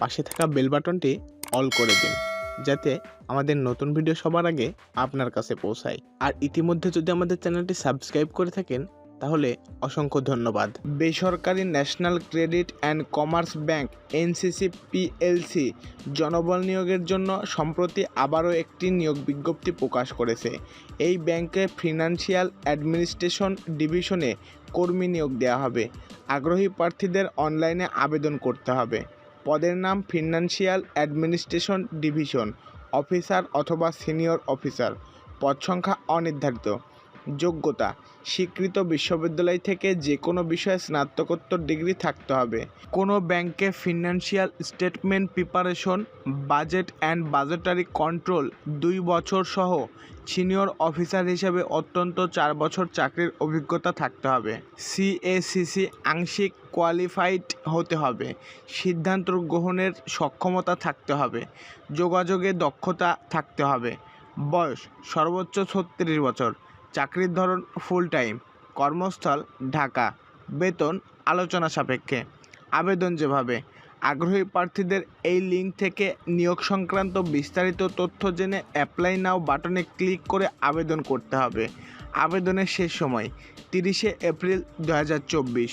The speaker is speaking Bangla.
পাশে থাকা বেল বাটনটি অল করে দিন, যাতে আমাদের নতুন ভিডিও সবার আগে আপনার কাছে পৌঁছায়। আর ইতিমধ্যে যদি আমাদের চ্যানেলটি সাবস্ক্রাইব করে থাকেন, তাহলে অসংখ্য ধন্যবাদ। বেসরকারি National Credit and Commerce Bank NCC PLC জনবল নিয়োগের জন্য সম্প্রতি আবারও একটি নিয়োগ বিজ্ঞপ্তি প্রকাশ করেছে। এই ব্যাংকে ফিনান্সিয়াল অ্যাডমিনিস্ট্রেশন ডিভিশনে কর্মী নিয়োগ দেওয়া হবে। আগ্রহী প্রার্থীদের অনলাইনে আবেদন করতে হবে। পদের নাম ফিনান্সিয়াল অ্যাডমিনিস্ট্রেশন ডিভিশন অফিসার অথবা সিনিয়র অফিসার পদ সংখ্যা অনির্ধারিত। যোগ্যতা। স্বীকৃত বিশ্ববিদ্যালয় থেকে যে কোনো বিষয়ে স্নাতকোত্তর ডিগ্রি থাকতে হবে। কোনো ব্যাংকে financial statement preparation, budget and budgetary control দুই বছর সহ সিনিয়র অফিসার হিসেবে অত্যন্ত চার বছর চাকরির অভিজ্ঞতা থাকতে হবে। সিএসিসি আংশিক কোয়ালিফাইড হতে হবে। সিদ্ধান্ত গ্রহণের সক্ষমতা থাকতে হবে। যোগাযোগে দক্ষতা থাকতে হবে। বয়স সর্বোচ্চ ছত্রিশ বছর। চাকরির ধরন ফুল টাইম কর্মস্থল ঢাকা, বেতন আলোচনা সাপেক্ষে। আবেদন যেভাবে, আগ্রহী প্রার্থীদের এই লিঙ্ক থেকে নিয়োগ সংক্রান্ত বিস্তারিত তথ্য জেনে অ্যাপ্লাই নাও বাটনে ক্লিক করে আবেদন করতে হবে। আবেদনের শেষ সময়, তিরিশে এপ্রিল দু হাজার চব্বিশ।